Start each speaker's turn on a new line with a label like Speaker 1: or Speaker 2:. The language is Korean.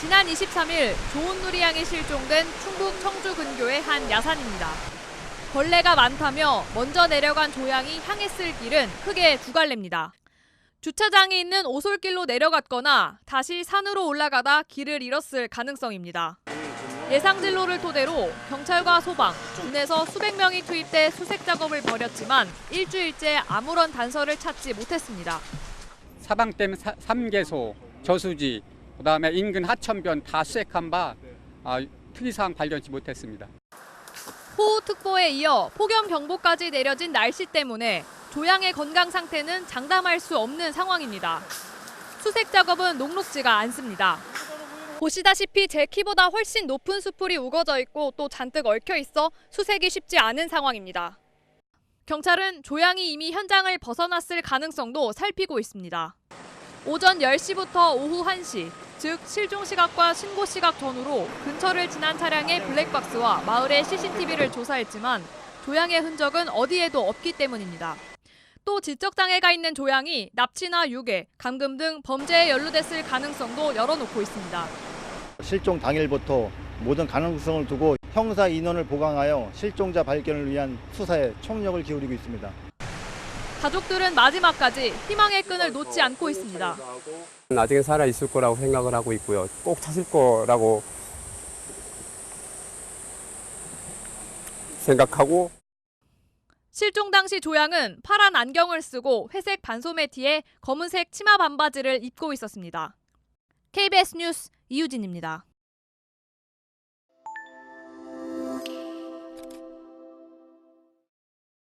Speaker 1: 지난 23일 조은누리 양이 실종된 충북 청주 근교의 한 야산입니다. 벌레가 많다며 먼저 내려간 조양이 향했을 길은 크게 두 갈래입니다. 주차장이 있는 오솔길로 내려갔거나 다시 산으로 올라가다 길을 잃었을 가능성입니다. 예상 진로를 토대로 경찰과 소방, 군에서 수백 명이 투입돼 수색 작업을 벌였지만 일주일째 아무런 단서를 찾지 못했습니다.
Speaker 2: 사방댐 3개소, 저수지, 그다음에 인근 하천변 다 수색한 바 아, 특이사항 발견치 못했습니다.
Speaker 1: 호우특보에 이어 폭염경보까지 내려진 날씨 때문에 조양의 건강 상태는 장담할 수 없는 상황입니다. 수색 작업은 녹록지가 않습니다. 보시다시피 제 키보다 훨씬 높은 수풀이 우거져 있고 또 잔뜩 얽혀 있어 수색이 쉽지 않은 상황입니다. 경찰은 조양이 이미 현장을 벗어났을 가능성도 살피고 있습니다. 오전 10시부터 오후 1시, 즉 실종 시각과 신고 시각 전후로 근처를 지난 차량의 블랙박스와 마을의 CCTV를 조사했지만 조양의 흔적은 어디에도 없기 때문입니다. 또 지적 장애가 있는 조양이 납치나 유괴, 감금 등 범죄에 연루됐을 가능성도 열어놓고 있습니다.
Speaker 3: 실종 당일부터 모든 가능성을 두고 형사 인원을 보강하여 실종자 발견을 위한 수사에 총력을 기울이고 있습니다.
Speaker 1: 가족들은 마지막까지 희망의 끈을 놓지 않고 있습니다.
Speaker 4: 나중에 살아 있을 거라고 생각을 하고 있고요. 꼭 찾을 거라고 생각하고
Speaker 1: 실종 당시 조양은 파란 안경을 쓰고 회색 반소매 티에 검은색 치마 반바지를 입고 있었습니다. KBS 뉴스 이유진입니다.